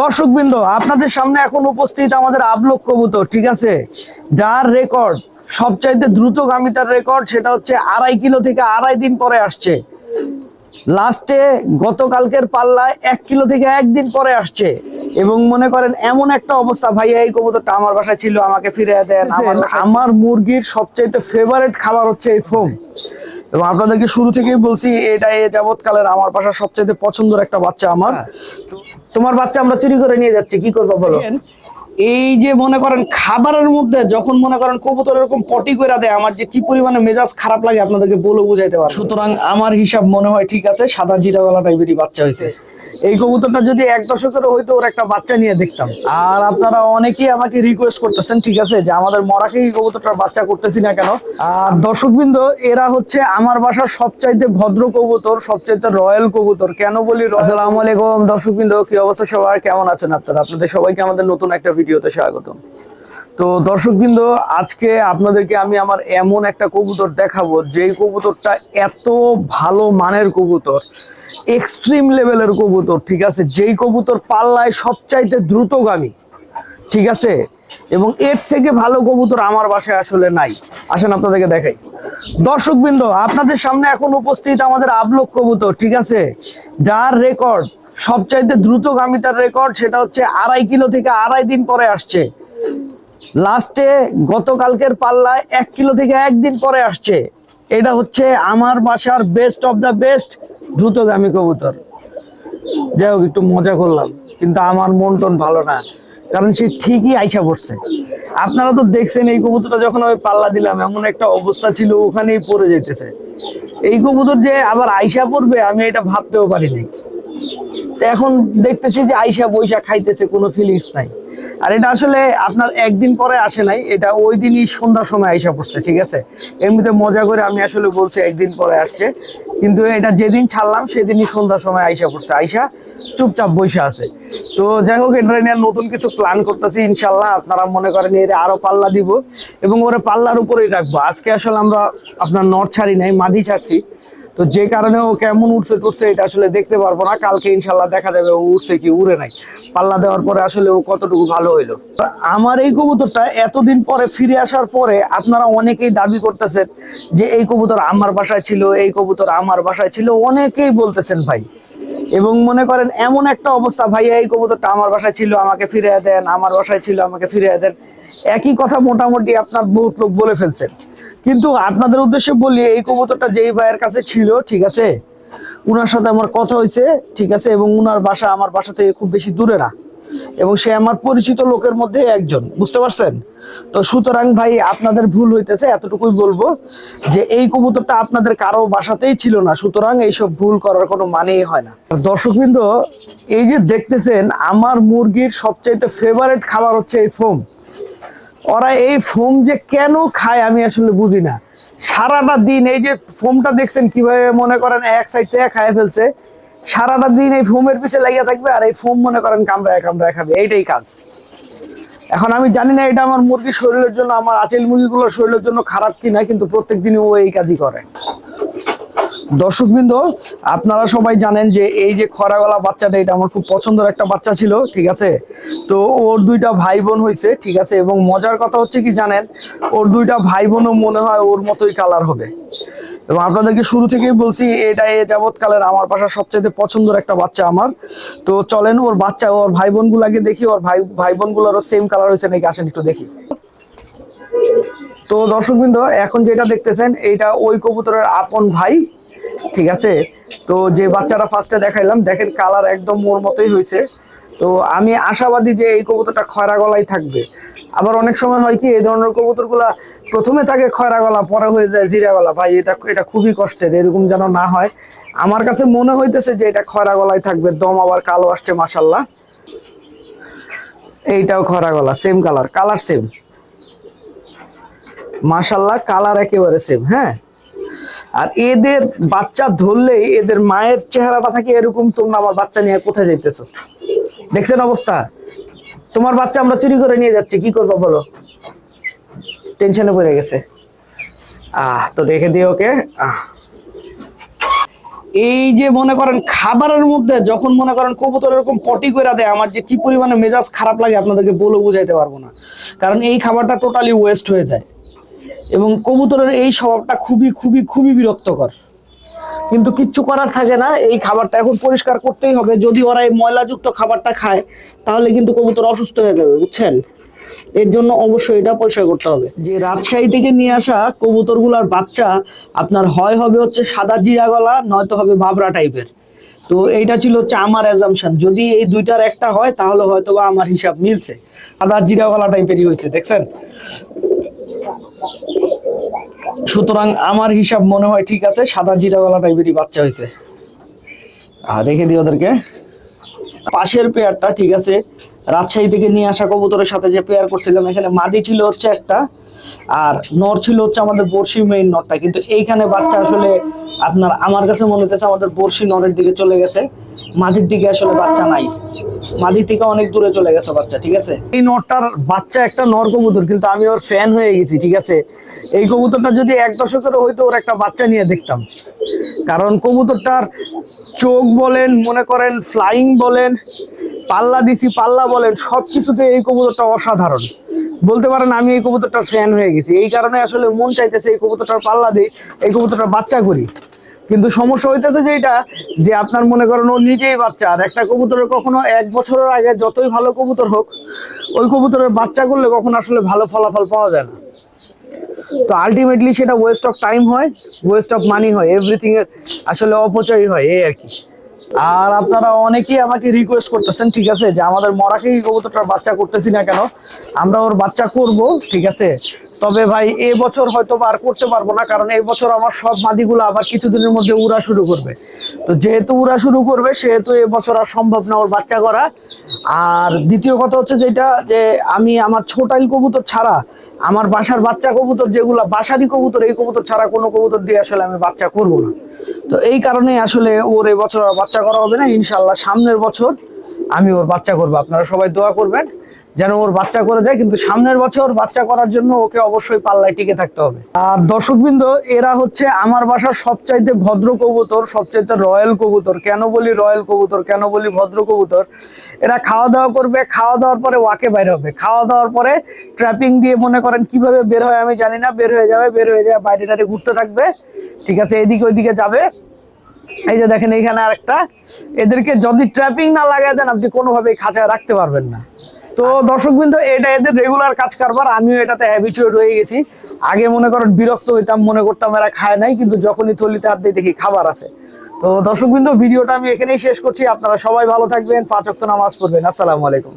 দর্শকবৃন্দ আপনাদের সামনে এখন উপস্থিত আমাদের আবলক কবুতর ঠিক আছে? যার রেকর্ড সবচাইতে দ্রুতগামিতার রেকর্ড সেটা হচ্ছে আড়াই কিলো থেকে আড়াই দিন পরে আসছে। লাস্টে গতকালকের পাল্লায় এক কিলো থেকে একদিন পরে আসছে। এবং মনে করেন এমন একটা অবস্থা ভাইয়া এই কবুতরটা আমার বাসায় ছিল আমাকে ফিরে দেন আমার মুরগির সবচাইতে ফেভারেট খাবার হচ্ছে এই ফোম এবং আপনাদেরকে শুরু থেকেই বলছি এটা এ যাবৎকালের আমার বাসার সবচাইতে পছন্দের একটা বাচ্চা আমার। তোমার বাচ্চা আমরা চুরি করে নিয়ে যাচ্ছি কি করব বলো? এই যে মনে করেন খাবারের মধ্যে যখন মনে করেন কবুতর এরকম পটি করে দেয় আমার যে কি পরিমাণে মেজাজ খারাপ লাগে আপনাদেরকে বলে বুঝাইতে পারব। সুতরাং আমার হিসাব মনে হয় ঠিক আছে সাদা জিরাওয়ালা টাইপেরই বাচ্চা হয়েছে এই কবুতরটা যদি এক দশকের হইতো, ওর একটা বাচ্চা নিয়ে দেখতাম। আর আপনারা অনেকেই আমাকে রিকোয়েস্ট করতেছেন, ঠিক আছে, যে আমাদের মরাকে এই কবুতরটার বাচ্চা করতেছি না কেন? আর দর্শকবৃন্দ, এরা হচ্ছে আমার বাসার সবচাইতে ভদ্র কবুতর, সবচাইতে রয়্যাল কবুতর। কেন বলি আসসালামু আলাইকুম, দর্শকবৃন্দ, কি অবস্থা সবার? কেমন আছেন আপনারা? আপনাদের সবাইকে আমাদের নতুন একটা ভিডিওতে স্বাগতম। তো দর্শকবৃন্দ, আজকে আপনাদেরকে আমি আমার এমন একটা কবুতর দেখাবো, যেই কবুতরটা এত ভালো মানের কবুতর। এক্সট্রিম লেভেলের কবুতর, ঠিক আছে? যেই কবুতর পাল্লায় সবচাইতে দ্রুতগামী, ঠিক আছে? এবং এর থেকে ভালো কবুতর আমার বাসায় আসলে নাই। আসেন আপনাদেরকে দেখাই। দর্শকবৃন্দ, আপনাদের সামনে এখন উপস্থিত আমাদের আবলক কবুতর, ঠিক আছে? যার রেকর্ড সবচাইতে দ্রুতগামিতার রেকর্ড সেটা হচ্ছে আড়াই কিলো থেকে আড়াই দিন পরে আসছে। লাস্টে গতকালকের পাল্লায় এক কিলো থেকে একদিন পরে আসছে। এটা হচ্ছে আমার বাসার বেস্ট অফ দ্য বেস্ট দ্রুতগামী কবুতর। যাই হোক, একটু মজা করলাম, কিন্তু আমার মন টন ভালো না, কারণ সে ঠিকই আইসা পড়ছে। আপনারা তো দেখছেন এই কবুতরটা যখন আমি পাল্লা দিলাম, এমন একটা অবস্থা ছিল, ওখানেই পড়ে যেতেছে এই কবুতর যে আবার আইসা পড়বে, আমি এটা ভাবতেও পারিনি। এখন দেখতেছি যে আইসা বৈশা খাইতেছে, কোনো ফিলিংস নাই। আর এটা আসলে আপনার একদিন পরে আসে নাই, এটা ওই দিনই সন্ধ্যার সময় আইসা পড়ছে, ঠিক আছে? এমনিতে মজা করে আমি আসলে বলছি একদিন পরে আসছে, কিন্তু এটা যেদিন ছাড়লাম সেদিনই সন্ধ্যার সময় আইসা পড়ছে, আইসা চুপচাপ বসে আছে। তো যাই হোক, এটা নিয়ে নতুন কিছু প্ল্যান করতেছি ইনশাল্লাহ আপনারা মনে করেন এর আরও পাল্লা দিব, এবং ওরা পাল্লার উপরেই রাখব। আজকে আসলে আমরা আপনার নট ছাড়ি নাই, মাদি ছাড়ছি। তো যে কারণে ও কেমন উঠছে টুটছে এটা আসলে দেখতে পারব না। কালকে ইনশাল্লাহ দেখা যাবে ও উঠছে কি উড়ে নাই। পাল্লা দেওয়ার পরে আসলে ও কতটুকু ভালো হইল। আমার এই কবুতরটা এতদিন পরে ফিরে আসার পরে আপনারা অনেকেই দাবি করতেছেন যে এই কবুতর আমার বাসায় ছিল, এই কবুতর আমার বাসায় ছিল। অনেকেই বলতেছেন ভাই। এবং মনে করেন এমন একটা অবস্থা ভাই এই কবুতরটা আমার বাসায় ছিল, আমাকে ফিরে দেন, আমার বাসায় ছিল, আমাকে ফিরে দেন। একই কথা মোটামুটি আপনার বহুত লোক বলে ফেলছেন। কিন্তু আপনাদের উদ্দেশ্যে বলি, এই কবুতরটা যেই ভাইয়ের কাছে ছিল, ঠিক আছে? উনার সাথে আমার কথা হয়েছে, ঠিক আছে? এবং উনার বাসা আমার বাসা থেকে খুব বেশি দূরে না। এবং সে আমার পরিচিত লোকের মধ্যে একজন, বুঝতে পারছেন? তো সুতরাং ভাই, আপনাদের ভুল হইতেছে, এতটুকুই বলব যে এই কবুতরটা আপনাদের কারও বাসাতেই ছিল না। সুতরাং এইসব ভুল করার কোনো মানেই হয় না। দর্শকবৃন্দ, এই যে দেখতেছেন, আমার মুরগির সবচাইতে ফেভারেট খাবার হচ্ছে এই ফোম। ওরা এই ফোম যে কেন খায় আমি আসলে বুঝি না। সারাটা দিন এই যে ফোমটা দেখছেন কীভাবে মনে করেন এক সাইড থেকে খায় ফেলছে, সারাটা দিন এই ফোমের পিছে লাগিয়ে থাকবে আর এই ফোম মনে করেন কামড়ায় কামড়ায় খাবে, এইটাই কাজ। এখন আমি জানি না এটা আমার মুরগির শরীরের জন্য, আমার আচেল মুরগিগুলোর শরীরের জন্য খারাপ কিনা কিন্তু প্রত্যেক দিনই ও এই কাজই করে। দর্শকবৃন্দ, আপনারা সবাই জানেন যে এই যে খরা গলা বাচ্চাটা, এটা আমার খুব পছন্দের একটা বাচ্চা ছিল, ঠিক আছে? তো ওর দুইটা ভাই বোন হয়েছে ঠিক আছে? এবং মজার কথা হচ্ছে কি জানেন, ওর দুইটা ভাই বোনও মনে হয় ওর মতোই কালার হবে। এবং আপনাদেরকে শুরু থেকেই বলছি, এটা এ যাবৎকালের আমার বাসার সবচেয়ে পছন্দের একটা বাচ্চা আমার। তো চলেন, ওর বাচ্চা, ওর ভাই বোনগুলাকে দেখি, ওর ভাই ভাই বোনগুলোরও সেম কালার হয়েছে নাকি আসেন একটু দেখি। তো দর্শকবৃন্দ, এখন যেটা দেখতেছেন, এটা ওই কবুতরের আপন ভাই ঠিক আছে? তো যে বাচ্চাটা ফার্স্টে দেখাইলাম, দেখেন কালার একদম মোর মতোই হয়েছে তো আমি আশাবাদী যে এই কবুতরটা খয়রা গলায় থাকবে। আবার অনেক সময় হয় কি, এই ধরনের কবুতরগুলা প্রথমে থাকে খয়রা গলা, পরে হয়ে যায় জিরা গলা। ভাই, এটা এটা খুবই কষ্টের, এরকম যেন না হয়। আমার কাছে মনে হইতেছে যে এটা খয়রা গলায় থাকবে, দম আবার কালো আসছে মাসাল্লাহ এইটাও খয়রা গলা সেম কালার কালার সেম মাসাল্লাহ কালার একেবারে সেম হ্যাঁ? আর এদের বাচ্চা ধরলে এদের মায়ের চেহারাটা থাকে এরকম, তোমরা আমার বাচ্চা নিয়ে কোথায় যাইতেছো? দেখছেন অবস্থা? তোমার বাচ্চা আমরা চুরি করে নিয়ে যাচ্ছি, কি করব বলো? টেনশনে পড়ে গেছে। আহ, তো রেখে দিও ওকে। আহ। এই যে মনে করেন খাবারের মধ্যে, যখন মনে করেন কবুতর এরকম পটি করে দেয়, আমার যে কি পরিমাণে মেজাজ খারাপ লাগে, আপনাদেরকে বলে বুঝাইতে পারব না। কারণ এই খাবারটা টোটালি ওয়েস্ট হয়ে যায়। এবং কবুতরের এই স্বভাবটা খুবই খুবই খুবই বিরক্তকর। কিন্তু কিচ্ছু করার থাকে না এই খাবারটা এখন পরিষ্কার করতেই হবে। যদি ওরা এই ময়লাযুক্ত খাবারটা খায় তাহলে কিন্তু কবুতর অসুস্থ হয়ে যাবে বুঝছেন? এর জন্য অবশ্যই এটা পরিষ্কার করতে হবে। যে রাজশাহী থেকে নিয়ে আসা কবুতরগুলার বাচ্চা আপনার হয় হবে হচ্ছে সাদা জিরা গলা নয়তো হবে ভাবরা টাইপের। তো এইটা ছিল হচ্ছে আমার অ্যাজামশন যদি এই দুইটার একটা হয় তাহলে হয়তো বা আমার হিসাব মিলছে। সাদা জিরা গলা টাইপেরই হয়েছে দেখছেন? সুতরাং আমার হিসাব মনে হয় ঠিক আছে, সাদা জিরা বেলা টাইপেরই বাচ্চা হয়েছে আর রেখে দিই ওদেরকে। পাশের পেয়ারটা ঠিক আছে? রাজশাহী থেকে নিয়ে আসা কবুতরের সাথে যে পেয়ার করছিলাম, এখানে মাদি ছিল হচ্ছে একটা, আর নর ছিল হচ্ছে আমাদের বর্ষি মেইন নরটা। কিন্তু এইখানে বাচ্চা আসলে আপনার, আমার কাছে মনে হচ্ছে আমাদের বর্ষি নরের দিকে চলে গেছে। মাদির দিকে আসলে বাচ্চা নাই। মাদি থেকে অনেক দূরে চলে গেছে বাচ্চা, ঠিক আছে? এই নরটার বাচ্চা একটা নর কবুতর, কিন্তু আমি ওর ফ্যান হয়ে গেছি, ঠিক আছে? এই কবুতরটা যদি এক দশকের হয়তো ওর একটা বাচ্চা নিয়ে দেখতাম। কারণ কবুতরটার চোখ বলেন, মনে করেন ফ্লাইং বলেন, পাল্লা দিছি, পাল্লা বলেন সব কিছুতে এই কবুতরটা অসাধারণ। বলতে পারেন, আমি এই কবুতরটার ফ্যান হয়ে গেছি। এই কারণে আসলে মন চাইতেছে এই কবুতরটার পাল্লা দিই, এই কবুতরটার বাচ্চা করি। কিন্তু সমস্যা হইতেছে যে এটা, যে আপনার মনে করেন ও নিজেই বাচ্চা। আর একটা কবুতরের কখনো এক বছরের আগে যতই ভালো কবুতর হোক, ওই কবুতরের বাচ্চা করলে কখনো আসলে ভালো ফলাফল পাওয়া যায় না। তো আলটিমেটলি সেটা ওয়েস্ট অফ টাইম হয় ওয়েস্ট অফ মানি হয় এভরিথিং এর আসলে অপচয় হয়, এই আর কি। আর আপনারা অনেকেই আমাকে রিকোয়েস্ট করতেছেন, ঠিক আছে, যে আমাদের মরাকেই কবুতরটার বাচ্চা করতেছি না কেন, আমরা ওর বাচ্চা করব, ঠিক আছে তবে ভাই এবছর হয়তো আর করতে পারব না, কারণ এই বছর আমার সব মাদিগুলো আবার কিছুদিনের মধ্যে উড়া শুরু করবে। তো যেহেতু উড়া শুরু করবে, সেহেতু এবছর আর সম্ভব না ওর বাচ্চা করা। আর দ্বিতীয় কথা হচ্ছে যেটা, যে আমি আমার ছোটাইল কবুতর ছাড়া, আমার বাসার বাচ্চা কবুতর যেগুলো বাসারি কবুতর, এই কবুতর ছাড়া কোনো কবুতর দিয়ে আসলে আমি বাচ্চা করব না। তো এই কারণে আসলে ওর এবছর বাচ্চা করা হবে না ইনশাল্লাহ সামনের বছর আমি ওর বাচ্চা করব। আপনারা সবাই দোয়া করবেন। যেন ওর বাচ্চা করে যায়, কিন্তু সামনের বছর বাচ্চা করার জন্য ওকে অবশ্যই পাল্লায় টিকে থাকতে হবে। আর দর্শকবৃন্দ, এরা হচ্ছে আমার বাসার সবচাইতে ভদ্র কবুতর, সবচাইতে রয়্যাল কবুতর। কেন বলি রয়্যাল কবুতর, কেন বলি ভদ্র কবুতর? এরা খাওয়া দাওয়া করবে খাওয়া দাওয়ার পরে ওয়াকে বাইরে হবে। খাওয়া দাওয়ার পরে ট্র্যাপিং দিয়ে মনে করেন কীভাবে বের হয় আমি জানি না, বের হয়ে যাবে, বের হয়ে যাবে বাইরে টাইরে ঘুরতে থাকবে। ঠিক আছে, এদিকে ওইদিকে যাবে। এই যে দেখেন এখানে আরেকটা। এদেরকে যদি ট্র্যাপিং না লাগায় দেন, আপনি কোনোভাবেই খাঁচায় রাখতে পারবেন না। তো দর্শক বিন্দু এটা এদের রেগুলার কাজ কারবার, আমিও এটাতে হ্যাবিচুয়েট হয়ে গেছি। আগে মনে করেন বিরক্ত হইতাম, মনে করতাম এরা খায় নাই, কিন্তু যখনই থলিতে হাত দিয়ে দেখি খাবার আছে। তো দর্শক বিন্দু ভিডিওটা আমি এখানেই শেষ করছি। আপনারা সবাই ভালো থাকবেন, পাঁচ নামাজ পড়বেন। আসসালামু আলাইকুম।